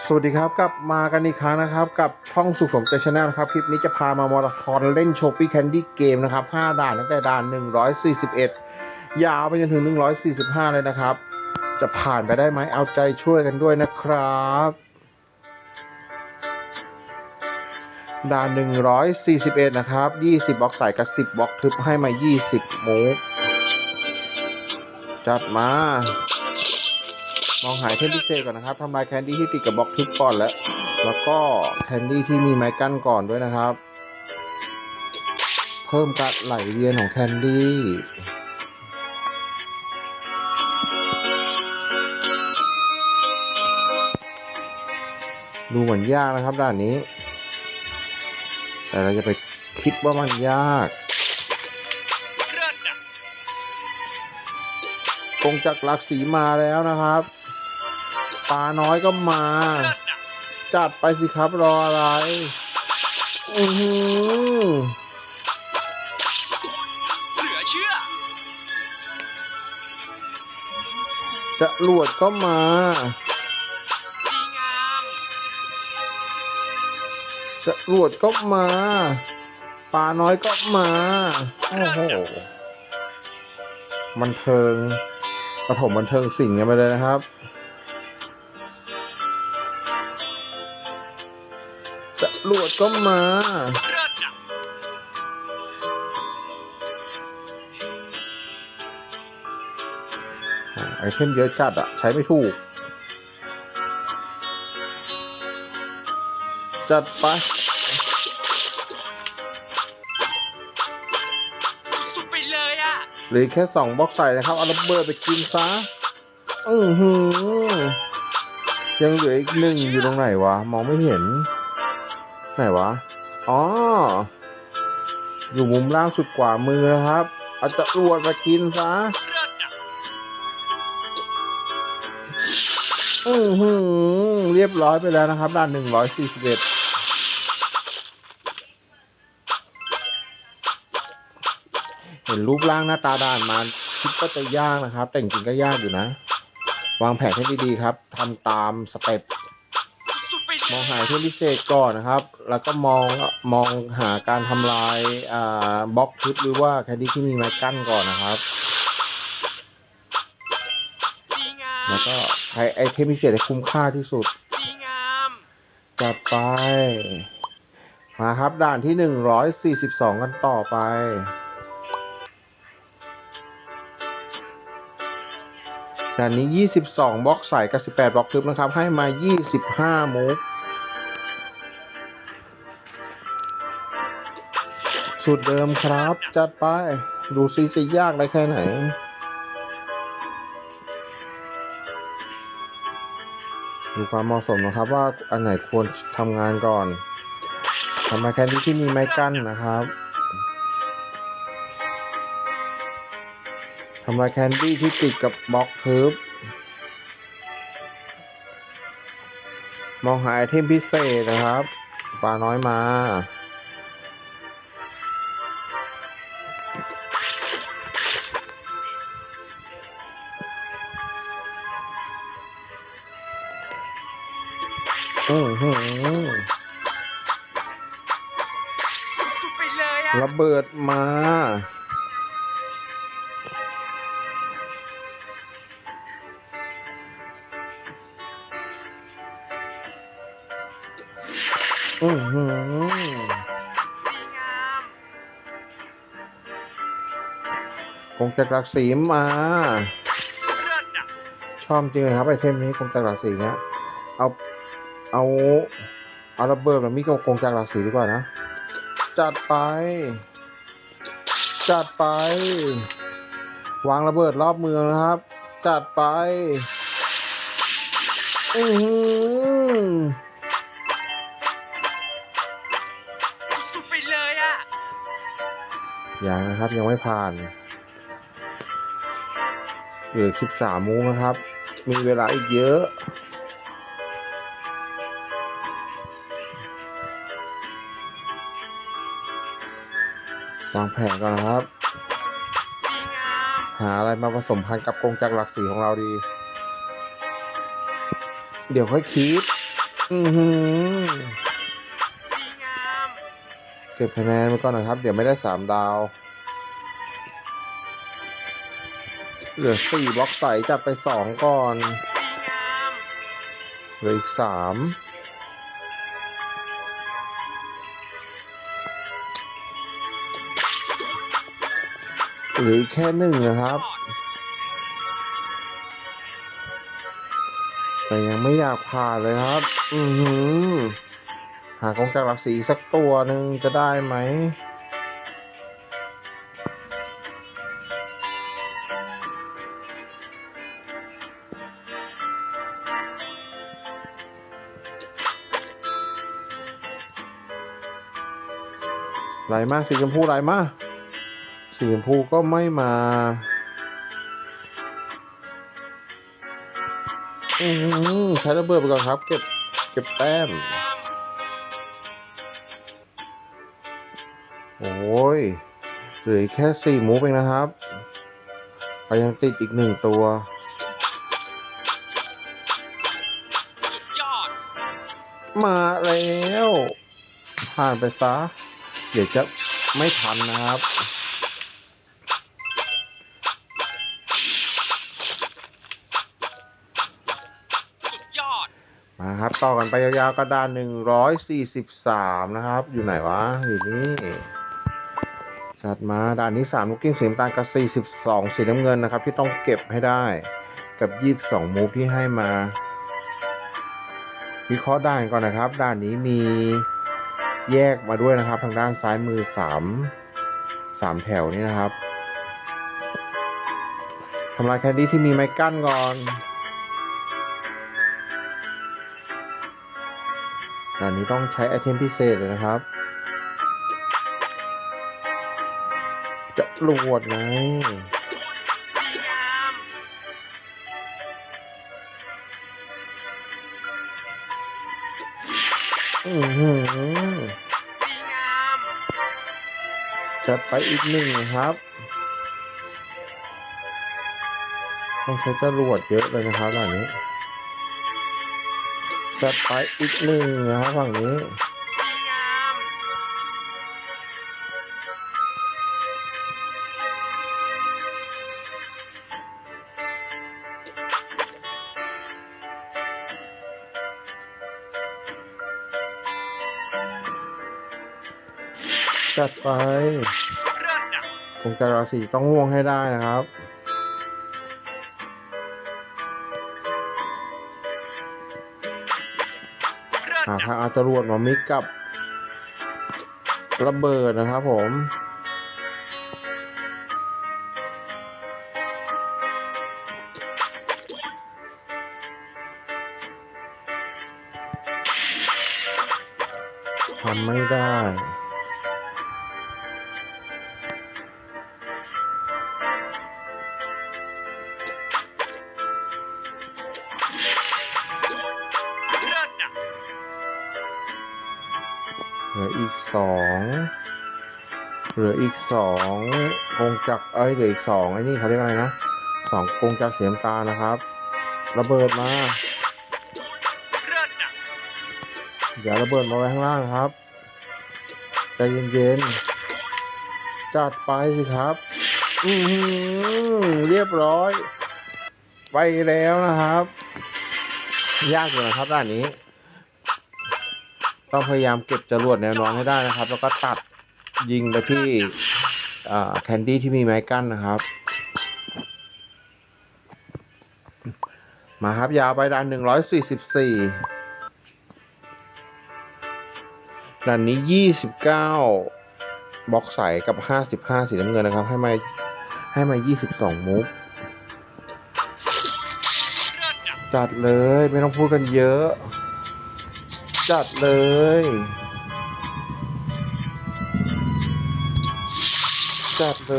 สวัสดีครับกลับมากันอีกครั้งนะครับ กับช่องสุขสมใจชาแนลครับ คลิปนี้จะพามามาราธอนเล่นโชปี้แคนดี้เกมนะครับ 5 ด่านตั้งแต่ด่าน 141 ยาวไปจนถึง 145 เลยนะครับ จะผ่านไปได้ไหมเอาใจช่วยกันด้วยนะครับ ด่าน 141 นะครับ 20บล็อกใส่กับ 10บล็อกทึบให้มา 20 มูฟจัดมา มองหายเทมพิเศษก่อนนะครับทำลายแคนดี้ที่ติดกับบล็อกทึบก่อนแล้ว แล้วก็แคนดี้ที่มีไม้กั้นก่อนด้วยนะครับ เพิ่มการไหลเวียนของแคนดี้ดูเหมือนยากนะครับด้านนี้ แต่เราจะไปคิดว่ามันยากเลิศอะกงจักรหลักสีมาแล้วนะครับ ปลาน้อยก็มาเลิศอะจัดไปสิครับรออะไร อือหือเหลือเชื่อ จะรวดก็มา ดีงาม จะรวดก็มาปลาน้อยก็มา โอ้โห บันเทิงปฐมบันเทิงสิ่งกันไปเลยนะครับ รวดก็มาเลิศอะอ่าไอเทมเยอะจัดอะใช้ไม่ถูก จัดไปสุดๆไปเลยอะเหรือแค่สองบล็อกใส่นะครับ เอาระเบิดไปกินซะ อือหือยังเหลืออีกหนึ่งอยู่ตรงไหนวะ มองไม่เห็น ไหนวะ อ๋อ อยู่มุมล่างสุดขวามือนะครับ เอาจะรวดมากินซะอือหือเรียบร้อยไปแล้วนะครับด้านหนึ่งร้อยสี่สิบเอ็ดเห็นรูปร่างหน้าตาด่านมาคิดว่าจะยากนะครับ แต่จริงก็ยากอยู่นะ วางแผนให้ดีๆครับทำตามสเต็ป มองหาที่พิเศษก่อนนะครับ แล้วก็มองมองหาการทำลายอ่าบล็อกทึบหรือว่าแคนดี้ที่มีไม้กั้นก่อนนะครับ ดีงามแล้วก็ใช้ไอเทมพิเศษให้คุ้มค่าที่สุด ดีงามจัดไป มาครับด่านที่หนึ่งร้อยสี่สิบสองกันต่อไป ด่านนี้ยี่สิบสองบล็อกใส่กับสิบแปดบล็อกทึบนะครับ ให้มายี่สิบห้ามูฟ สูตรเดิมครับ จัดไป ดูซิจะยากได้แค่ไหน ดูความเหมาะสมนะครับว่าอันไหนควรทำงานก่อนทำไมแคนดี้ที่มีไม้กั้นนะครับทำลายแคนดี้ที่ติดกับบล็อกทึบมองหาไอเทมพิเศษนะครับ ปลาน้อยมา อือหือสุดๆไปเลยอะระเบิดมา อือหือดีงามคงจะกลักสีมา เลิศอะชอบจริงเลยครับไอเทมนี้คงจะกลักสีเนี้ยเอา เอาเอาระเบิดแบบมีกับคงจะกลักสีดีกว่านะ จัดไป จัดไป วางระเบิดรอบเมืองนะครับ จัดไปอือหือสุดไปเลยอะยังนะครับยังไม่ผ่านเหลือสิบสามมูนะครับ มีเวลาอีกเยอะ วางแผนก่อนนะครับ หาอะไรมาผสมพันธุ์กับกรงจักรหลักสีของเราดี เดี๋ยวค่อยคิด อือหือเก็บคะแนนไว้ก่อนนะครับ เดี๋ยวไม่ได้สามดาว เหลือสี่บล็อกใสจัดไปสองก่อนเหลืออีกสาม หลือแค่หนึ่งนะครับ แต่ยังไม่อยากผ่านเลยครับ อือหือ หากองจากหลักสีสักตัวหนึ่งจะได้ไหมไหลมากสีชมพูไหลมาก สีชมพูก็ไม่มาอือหือใช้ระเบิดไปก่อนครับ เก็บ เก็บแต้ม โอ้ยเหลือแค่สี่มูฟเองนะครับเรายังติดอีกหนึ่งตัวมาแล้ว ผ่านไปซะ เดี๋ยวจะไม่ทันนะครับ มาครับ ต่อกันไปยาวๆกระดานหนึ่งร้อยสี่สิบสามนะครับ อยู่ไหนวะ อยู่นี่จัดมาด่านที่สามลูกกิ้งสีน้ำตาลกับสี่สิบสองสีน้ำเงินนะครับ ที่ต้องเก็บให้ได้กับยี่สิบสองมูฟที่ให้มา วิเคราะห์ด่านก่อนนะครับ ด่านนี้มีแยกมาด้วยนะครับ ทางด้านซ้ายมือสามสามแถวนี้นะครับทำลายแคนดี้ที่มีไม้กั้นก่อน ด่านนี้ต้องใช้ไอเทมพิเศษเลยนะครับ จะรวดไงดีงามอือหือจัดไปอีกหนึ่งครับ ต้องใช้จรวดเยอะเลยนะครับด่านนี้ จัดไปอีกหนึ่งนะครับฝั่งนี้ดีงามจัดไปเลิศอะคงจะราศีต้องม่วงให้ได้นะครับ หาอะทางเอาจรวดมามิกกับระเบิดนะครับผมทำไม่ได้ สองเหลืออีกสองกงจักเอ้ยเหลืออีกสองไอ้นี่เขาเรียกอะไรนะสองกงจักเสียมตานะครับ ระเบิดมาเลิศอะอย่าระเบิดมาไว้ข้างล่างครับใจเย็นๆจัดไปสิครับ อือหือเรียบร้อย ไปแล้วนะครับ ยากอยู่นะครับด้านนี้ ต้องพยายามเก็บจรวดแนวนอนให้ได้นะครับ แล้วก็ตัดยิงไปที่แคนดี้ที่มีไม้กั้นนะครับ มาครับยาวไปด้านหนึ่งร้อยสี่สิบสี่ด้านนี้ยี่สิบเก้าบล็อกใสกับห้าสิบห้าสีน้ำเงินนะครับ ให้มาให้มายี่สิบสองมุกจัดเลยไม่ต้องพูดกันเยอะ จัดเลย จัดเล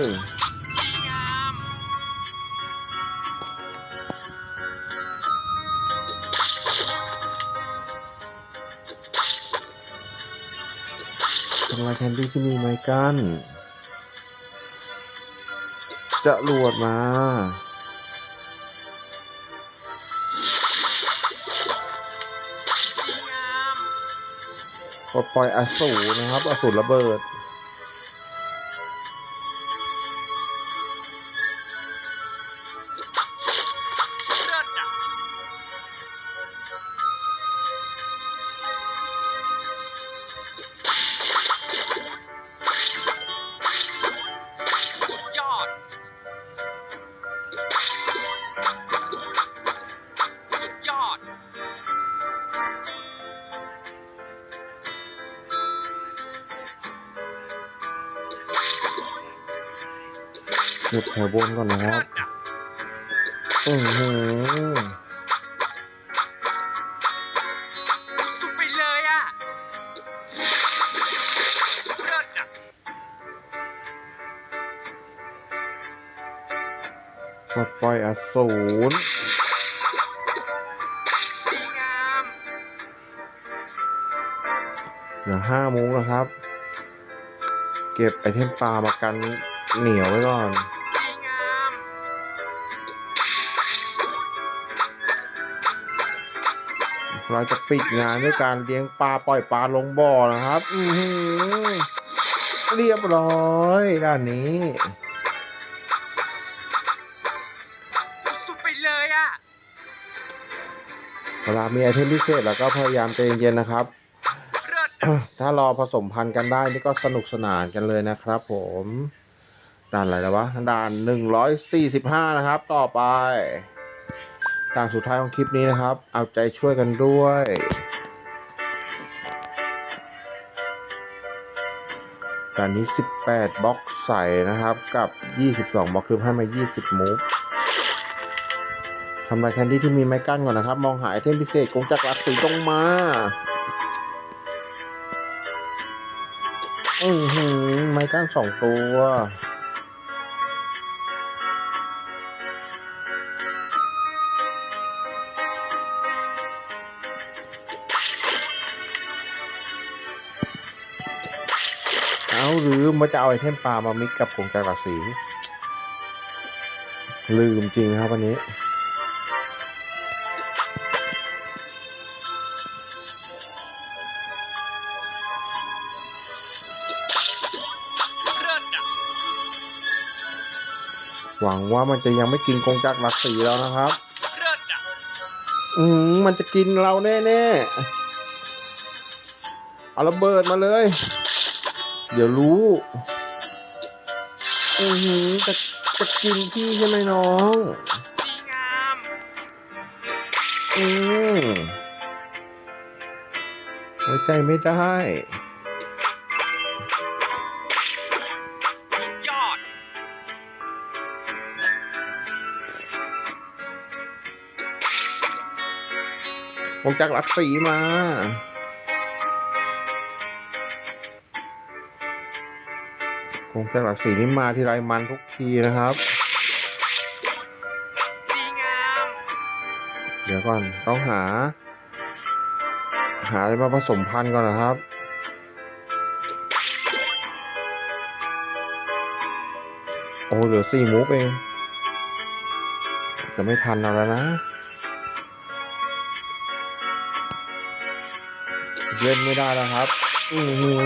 ยดีงามทำลายแคนดี้ที่มีไม้กั้นจะรวดมา ปลดปล่อยอสูรนะครับอสูรระเบิด เก็บแถวบนก่อนนะคเลิรับศอะอือหือสุดไปเลยอะเลิศอะปลดปล่อยอสูรดีงาม เหลือห้ามุ้งนะครับเก็บไอเทมปลามากันเหนียวไว้ก่อนดีงามเราจะปิดงานด้วยการเลี้ยงปลาปล่อยปลาลงบ่อนะครับ อือหือเรียบร้อยด้านนี้สุดๆไปเลยอะเวลามีไอเทมพิเศษเราก็พยายามใจเย็นๆนะครับเลิศอะ ถ้ารอผสมพันธุ์กันได้นี่ก็สนุกสนานกันเลยนะครับผมด่านอะไรแล้ววะด่านหนึ่งร้อยสี่สิบห้านะครับ ต่อไปด่านสุดท้ายของคลิปนี้นะครับ เอาใจช่วยกันด้วย ด่านนี้สิบแปดบล็อกใส่นะครับ กับยี่สิบสองบล็อกคือให้มายี่สิบมูฟทำลายแคนดี้ที่มีไม้กั้นก่อนนะครับ มองหาไอเทมพิเศษกงจักรลักสีตรงมา อือหือ ไม้กั้นสองตัว เอาหรือมันจะเอาไอเทมปลามามิกกับผงจากรักสี ลืมจริงครับวันนี้ วังว่ามันจะยังไม่กินกงจักรรักสีแล้วนะครับเลิศอะอืมมันจะกินเราแน่ๆ เอาระเบิดมาเลย เดี๋ยวรู้อือหือจะจะกินพี่ใช่ไหมน้องดีงามอืมไว้ใจไม่ได้ คงจักรักสีมา คงจักรรักสีนี่มาที่ไรมันทุกทีนะครับดีงามเดี๋ยวก่อนต้องหา หาอะไรมาผสมพันธุ์ก่อนนะครับโอ้เหลือสี่มุกเอง จะไม่ทันเอาแล้วนะ เล่นไม่ได้แล้วครับ อือหือ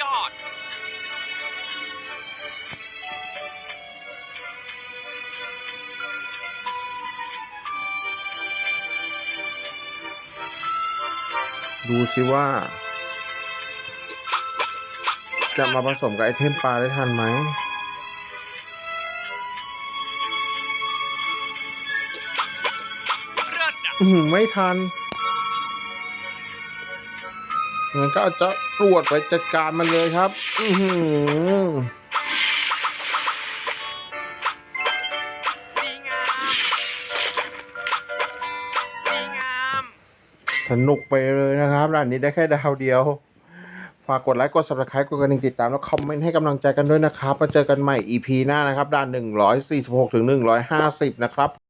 ยอด ดูสิว่า จะมาผสมกับไอเทมปลาได้ทันไหมเลิศอะ อืมไม่ทัน งั้นก็จะตรวจไปจัดการมันเลยครับ อือหือสนุกไปเลยนะครับร้านนี้ได้แค่ดาวเดียว ฝากกดไลค์กด subscribe กดกระดิ่งติดตามแล้วคอมเมนต์ให้กำลังใจกันด้วยนะครับมาเจอกันใหม่ EP หน้านะครับ ด้าน 146ถึง150 นะครับ